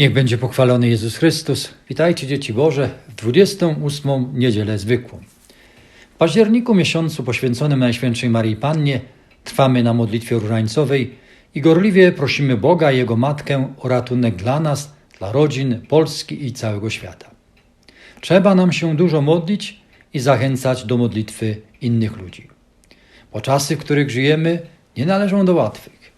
Niech będzie pochwalony Jezus Chrystus. Witajcie dzieci Boże w 28. niedzielę zwykłą. W październiku miesiącu poświęconym Najświętszej Marii Pannie trwamy na modlitwie różańcowej i gorliwie prosimy Boga i Jego Matkę o ratunek dla nas, dla rodzin, Polski i całego świata. Trzeba nam się dużo modlić i zachęcać do modlitwy innych ludzi. Bo czasy, w których żyjemy, nie należą do łatwych.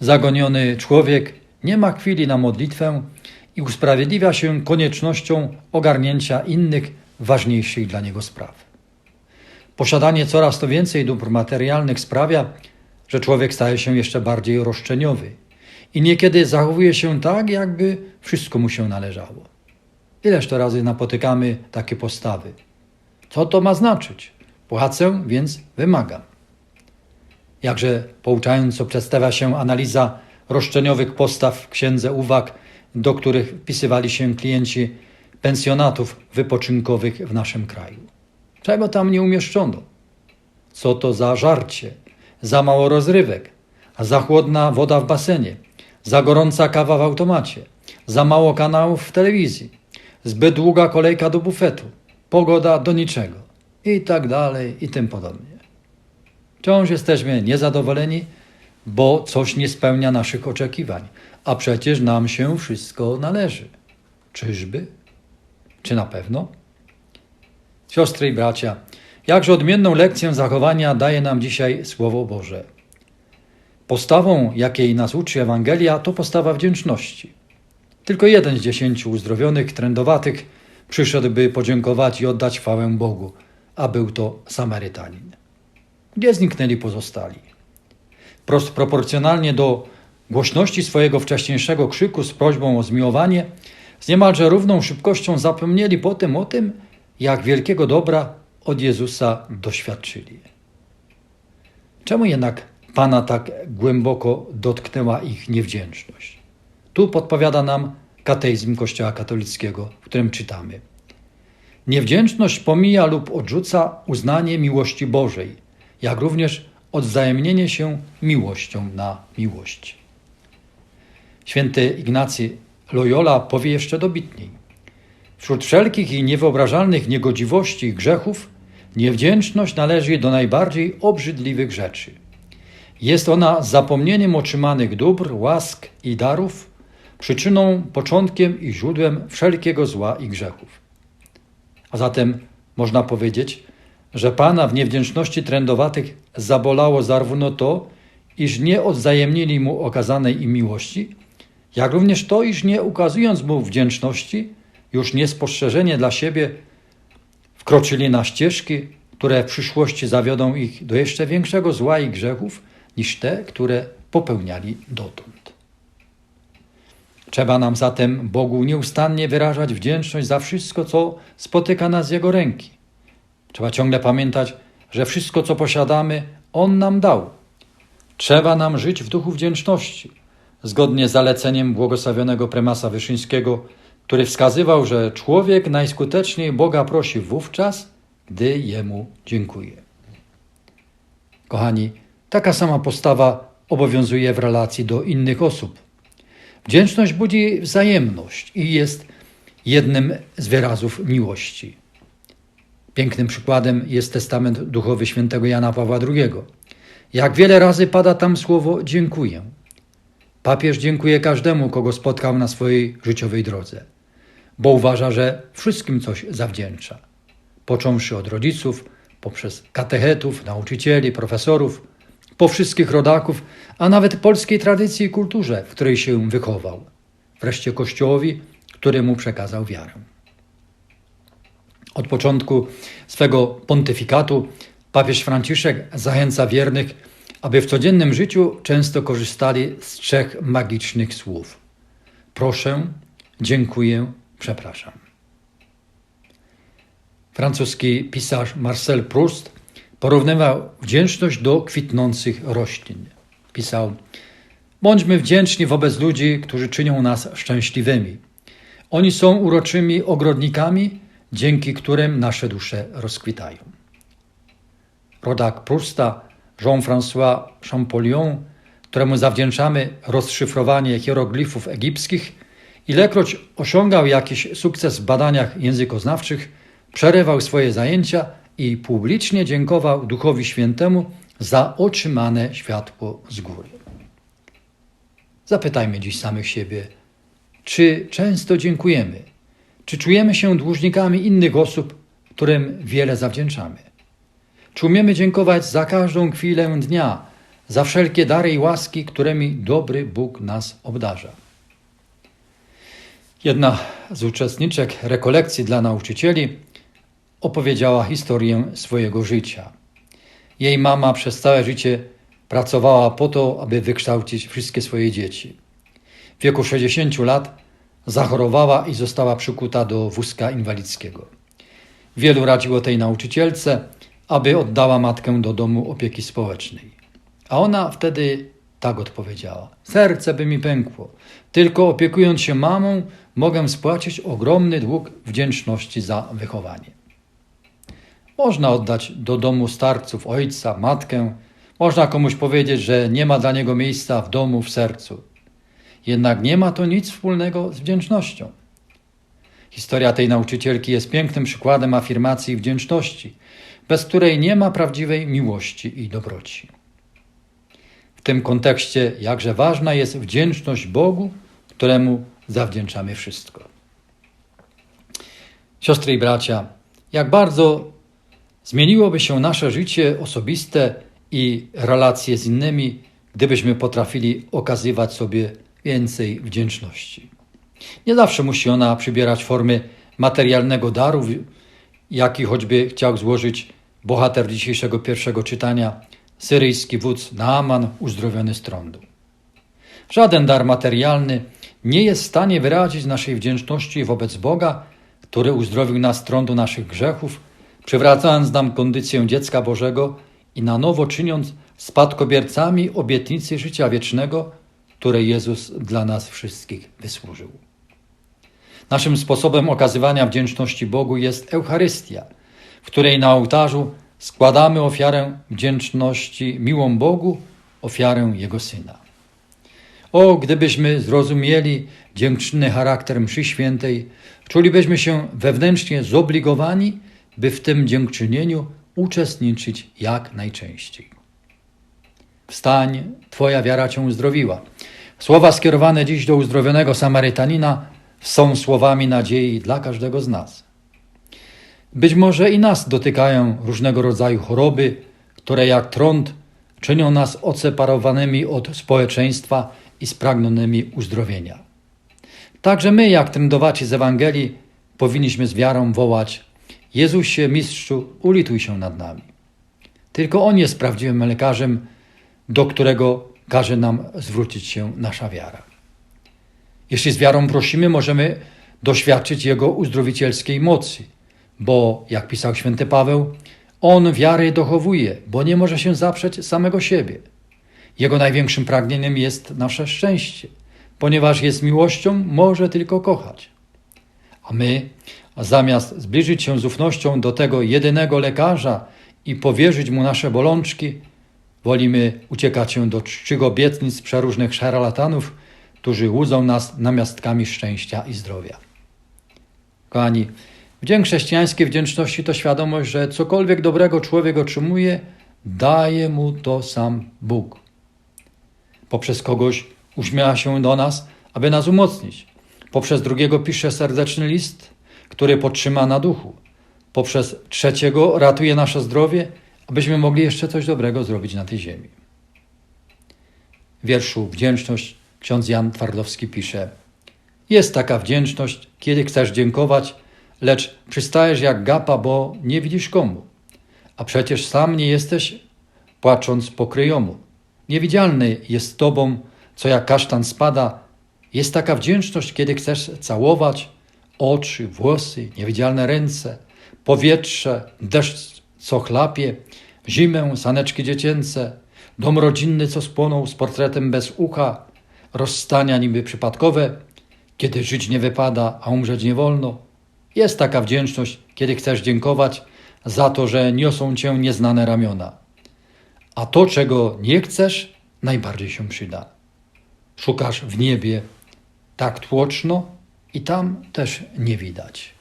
Zagoniony człowiek nie ma chwili na modlitwę i usprawiedliwia się koniecznością ogarnięcia innych, ważniejszych dla niego spraw. Posiadanie coraz to więcej dóbr materialnych sprawia, że człowiek staje się jeszcze bardziej roszczeniowy i niekiedy zachowuje się tak, jakby wszystko mu się należało. Ileż to razy napotykamy takie postawy. Co to ma znaczyć? Płacę, więc wymagam. Jakże pouczająco przedstawia się analiza roszczeniowych postaw w księdze uwag, do których wpisywali się klienci pensjonatów wypoczynkowych w naszym kraju. Czego tam nie umieszczono? Co to za żarcie, za mało rozrywek, za chłodna woda w basenie, za gorąca kawa w automacie, za mało kanałów w telewizji, zbyt długa kolejka do bufetu, pogoda do niczego? I tak dalej i tym podobnie. Wciąż jesteśmy niezadowoleni, bo coś nie spełnia naszych oczekiwań, a przecież nam się wszystko należy. Czyżby? Czy na pewno? Siostry i bracia, jakże odmienną lekcję zachowania daje nam dzisiaj Słowo Boże. Postawą, jakiej nas uczy Ewangelia, to postawa wdzięczności. Tylko jeden z dziesięciu uzdrowionych, trędowatych przyszedł, by podziękować i oddać chwałę Bogu, a był to Samarytanin. Gdzie zniknęli pozostali? Prost proporcjonalnie do głośności swojego wcześniejszego krzyku z prośbą o zmiłowanie, z niemalże równą szybkością zapomnieli potem o tym, jak wielkiego dobra od Jezusa doświadczyli. Czemu jednak Pana tak głęboko dotknęła ich niewdzięczność? Tu podpowiada nam kateizm Kościoła katolickiego, w którym czytamy. Niewdzięczność pomija lub odrzuca uznanie miłości Bożej, jak również odwzajemnienie się miłością na miłość. Święty Ignacy Loyola powie jeszcze dobitniej. Wśród wszelkich i niewyobrażalnych niegodziwości i grzechów niewdzięczność należy do najbardziej obrzydliwych rzeczy. Jest ona zapomnieniem otrzymanych dóbr, łask i darów, przyczyną, początkiem i źródłem wszelkiego zła i grzechów. A zatem można powiedzieć, że Pana w niewdzięczności trędowatych zabolało zarówno to, iż nie odzajemnili mu okazanej im miłości, jak również to, iż nie ukazując mu wdzięczności, już niespostrzeżenie dla siebie, wkroczyli na ścieżki, które w przyszłości zawiodą ich do jeszcze większego zła i grzechów niż te, które popełniali dotąd. Trzeba nam zatem Bogu nieustannie wyrażać wdzięczność za wszystko, co spotyka nas z Jego ręki. Trzeba ciągle pamiętać, że wszystko, co posiadamy, On nam dał. Trzeba nam żyć w duchu wdzięczności, zgodnie z zaleceniem błogosławionego premasa Wyszyńskiego, który wskazywał, że człowiek najskuteczniej Boga prosi wówczas, gdy Jemu dziękuje. Kochani, taka sama postawa obowiązuje w relacji do innych osób. Wdzięczność budzi wzajemność i jest jednym z wyrazów miłości. Pięknym przykładem jest testament duchowy świętego Jana Pawła II. Jak wiele razy pada tam słowo dziękuję. Papież dziękuję każdemu, kogo spotkał na swojej życiowej drodze, bo uważa, że wszystkim coś zawdzięcza. Począwszy od rodziców, poprzez katechetów, nauczycieli, profesorów, po wszystkich rodaków, a nawet polskiej tradycji i kulturze, w której się wychował, wreszcie Kościołowi, który mu przekazał wiarę. Od początku swego pontyfikatu papież Franciszek zachęca wiernych, aby w codziennym życiu często korzystali z trzech magicznych słów: proszę, dziękuję, przepraszam. Francuski pisarz Marcel Proust porównywał wdzięczność do kwitnących roślin. Pisał: Bądźmy wdzięczni wobec ludzi, którzy czynią nas szczęśliwymi. Oni są uroczymi ogrodnikami, dzięki którym nasze dusze rozkwitają. Rodak Prusta, Jean-François Champollion, któremu zawdzięczamy rozszyfrowanie hieroglifów egipskich Ilekroć osiągał jakiś sukces w badaniach językoznawczych, przerywał swoje zajęcia i publicznie dziękował Duchowi Świętemu za otrzymane światło z góry. Zapytajmy dziś samych siebie, czy często dziękujemy, czy czujemy się dłużnikami innych osób, którym wiele zawdzięczamy. Czy umiemy dziękować za każdą chwilę dnia, za wszelkie dary i łaski, którymi dobry Bóg nas obdarza. Jedna z uczestniczek rekolekcji dla nauczycieli opowiedziała historię swojego życia. Jej mama przez całe życie pracowała po to, aby wykształcić wszystkie swoje dzieci. W wieku 60 lat zachorowała i została przykuta do wózka inwalidzkiego. Wielu radziło tej nauczycielce, aby oddała matkę do domu opieki społecznej. A ona wtedy tak odpowiedziała: Serce by mi pękło. Tylko opiekując się mamą, mogę spłacić ogromny dług wdzięczności za wychowanie. Można oddać do domu starców ojca, matkę, można komuś powiedzieć, że nie ma dla niego miejsca w domu, w sercu. Jednak nie ma to nic wspólnego z wdzięcznością. Historia tej nauczycielki jest pięknym przykładem afirmacji wdzięczności, bez której nie ma prawdziwej miłości i dobroci. W tym kontekście jakże ważna jest wdzięczność Bogu, któremu zawdzięczamy wszystko. Siostry i bracia, jak bardzo zmieniłoby się nasze życie osobiste i relacje z innymi, gdybyśmy potrafili okazywać sobie więcej wdzięczności. Nie zawsze musi ona przybierać formy materialnego daru, jaki choćby chciał złożyć bohater dzisiejszego pierwszego czytania, syryjski wódz Naaman uzdrowiony z trądu. Żaden dar materialny nie jest w stanie wyrazić naszej wdzięczności wobec Boga, który uzdrowił nas z trądu naszych grzechów, przywracając nam kondycję dziecka Bożego i na nowo czyniąc spadkobiercami obietnicy życia wiecznego, które Jezus dla nas wszystkich wysłużył. Naszym sposobem okazywania wdzięczności Bogu jest Eucharystia, w której na ołtarzu składamy ofiarę wdzięczności miłą Bogu, ofiarę Jego Syna. O, gdybyśmy zrozumieli dziękczynny charakter mszy świętej, czulibyśmy się wewnętrznie zobligowani, by w tym dziękczynieniu uczestniczyć jak najczęściej. Wstań, Twoja wiara Cię uzdrowiła. Słowa skierowane dziś do uzdrowionego Samarytanina są słowami nadziei dla każdego z nas. Być może i nas dotykają różnego rodzaju choroby, które jak trąd czynią nas odseparowanymi od społeczeństwa i spragnionymi uzdrowienia. Także my, jak trędowaci z Ewangelii, powinniśmy z wiarą wołać: Jezusie, mistrzu, ulituj się nad nami. Tylko On jest prawdziwym lekarzem, do którego każe nam zwrócić się nasza wiara. Jeśli z wiarą prosimy, możemy doświadczyć Jego uzdrowicielskiej mocy, bo, jak pisał święty Paweł, On wiary dochowuje, bo nie może się zaprzeć samego siebie. Jego największym pragnieniem jest nasze szczęście, ponieważ jest miłością, może tylko kochać. A my, zamiast zbliżyć się z ufnością do tego jedynego lekarza i powierzyć mu nasze bolączki, wolimy uciekać się do czczych obietnic przeróżnych szarlatanów, którzy łudzą nas namiastkami szczęścia i zdrowia. Kochani, wdzięk chrześcijańskiej wdzięczności to świadomość, że cokolwiek dobrego człowiek otrzymuje, daje mu to sam Bóg. Poprzez kogoś uśmiecha się do nas, aby nas umocnić. Poprzez drugiego pisze serdeczny list, który podtrzyma na duchu. Poprzez trzeciego ratuje nasze zdrowie, abyśmy mogli jeszcze coś dobrego zrobić na tej ziemi. W wierszu Wdzięczność ksiądz Jan Twardowski pisze: Jest taka wdzięczność, kiedy chcesz dziękować, lecz przystajesz jak gapa, bo nie widzisz komu. A przecież sam nie jesteś, płacząc pokryjomu. Niewidzialny jest tobą, co jak kasztan spada. Jest taka wdzięczność, kiedy chcesz całować oczy, włosy, niewidzialne ręce, powietrze, deszcz, co chlapie, zimę, saneczki dziecięce, dom rodzinny, co spłonął z portretem bez ucha, rozstania niby przypadkowe, kiedy żyć nie wypada, a umrzeć nie wolno. Jest taka wdzięczność, kiedy chcesz dziękować za to, że niosą cię nieznane ramiona. A to, czego nie chcesz, najbardziej się przyda. Szukasz w niebie tak tłoczno, i tam też nie widać.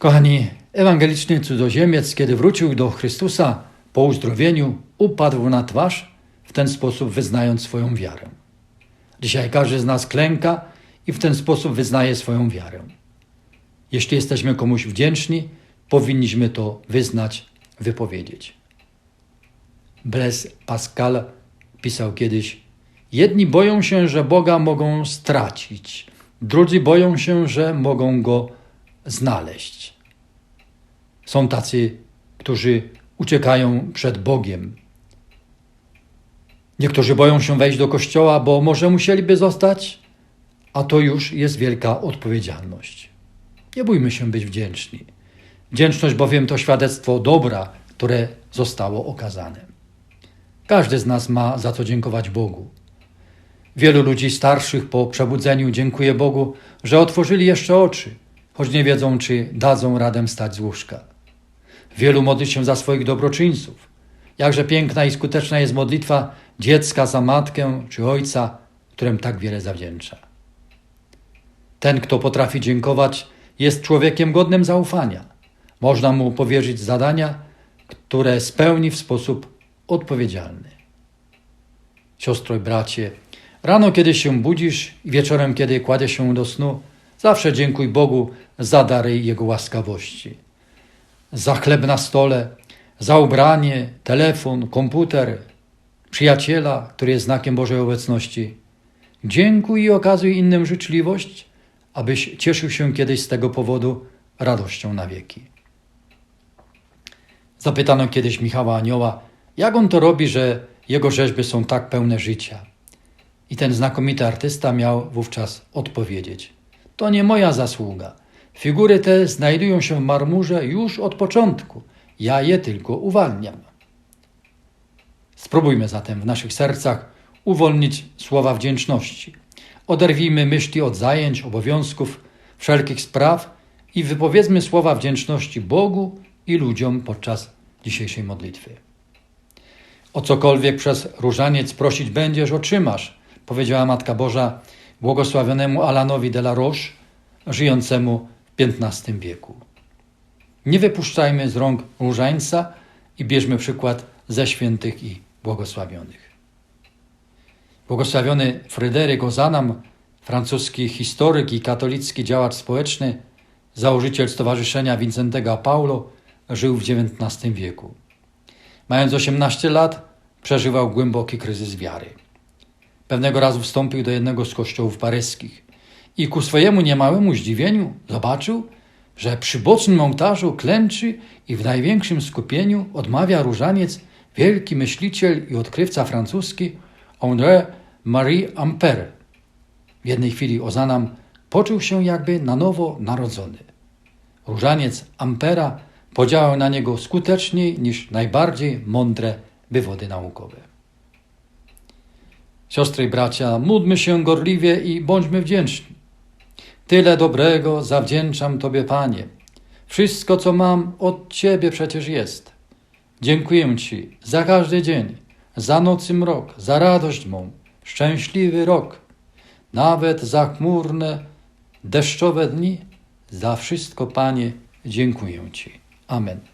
Kochani, ewangeliczny cudzoziemiec, kiedy wrócił do Chrystusa po uzdrowieniu, upadł na twarz, w ten sposób wyznając swoją wiarę. Dzisiaj każdy z nas klęka i w ten sposób wyznaje swoją wiarę. Jeśli jesteśmy komuś wdzięczni, powinniśmy to wyznać, wypowiedzieć. Blaise Pascal pisał kiedyś: Jedni boją się, że Boga mogą stracić, drudzy boją się, że mogą go znaleźć. Są tacy, którzy uciekają przed Bogiem. Niektórzy boją się wejść do kościoła, bo może musieliby zostać, a to już jest wielka odpowiedzialność. Nie bójmy się być wdzięczni. Wdzięczność bowiem to świadectwo dobra, które zostało okazane. Każdy z nas ma za co dziękować Bogu. Wielu ludzi starszych po przebudzeniu dziękuje Bogu, że otworzyli jeszcze oczy, choć nie wiedzą, czy dadzą radę stać z łóżka. Wielu modli się za swoich dobroczyńców. Jakże piękna i skuteczna jest modlitwa dziecka za matkę czy ojca, którym tak wiele zawdzięcza. Ten, kto potrafi dziękować, jest człowiekiem godnym zaufania. Można mu powierzyć zadania, które spełni w sposób odpowiedzialny. Siostro i bracie, rano, kiedy się budzisz i wieczorem, kiedy kładziesz się do snu, zawsze dziękuj Bogu za dary Jego łaskawości. Za chleb na stole, za ubranie, telefon, komputer, przyjaciela, który jest znakiem Bożej obecności. Dziękuj i okazuj innym życzliwość, abyś cieszył się kiedyś z tego powodu radością na wieki. Zapytano kiedyś Michała Anioła, jak on to robi, że jego rzeźby są tak pełne życia. I ten znakomity artysta miał wówczas odpowiedzieć: To nie moja zasługa. Figury te znajdują się w marmurze już od początku. Ja je tylko uwalniam. Spróbujmy zatem w naszych sercach uwolnić słowa wdzięczności. Oderwijmy myśli od zajęć, obowiązków, wszelkich spraw i wypowiedzmy słowa wdzięczności Bogu i ludziom podczas dzisiejszej modlitwy. O cokolwiek przez różaniec prosić będziesz, otrzymasz, powiedziała Matka Boża błogosławionemu Alanowi de la Roche, żyjącemu w XV wieku. Nie wypuszczajmy z rąk różańca i bierzmy przykład ze świętych i błogosławionych. Błogosławiony Fryderyk Ozanam, francuski historyk i katolicki działacz społeczny, założyciel Stowarzyszenia Wincentego Paulo, żył w XIX wieku. Mając 18 lat, przeżywał głęboki kryzys wiary. Pewnego razu wstąpił do jednego z kościołów paryskich i ku swojemu niemałemu zdziwieniu zobaczył, że przy bocznym ołtarzu klęczy i w największym skupieniu odmawia różaniec wielki myśliciel i odkrywca francuski André Marie Ampère. W jednej chwili Ozanam poczuł się jakby na nowo narodzony. Różaniec Ampera podziałał na niego skuteczniej niż najbardziej mądre wywody naukowe. Siostry i bracia, módlmy się gorliwie i bądźmy wdzięczni. Tyle dobrego zawdzięczam Tobie, Panie. Wszystko, co mam, od Ciebie przecież jest. Dziękuję Ci za każdy dzień, za nocy mrok, za radość mą, szczęśliwy rok, nawet za chmurne, deszczowe dni, za wszystko, Panie, dziękuję Ci. Amen.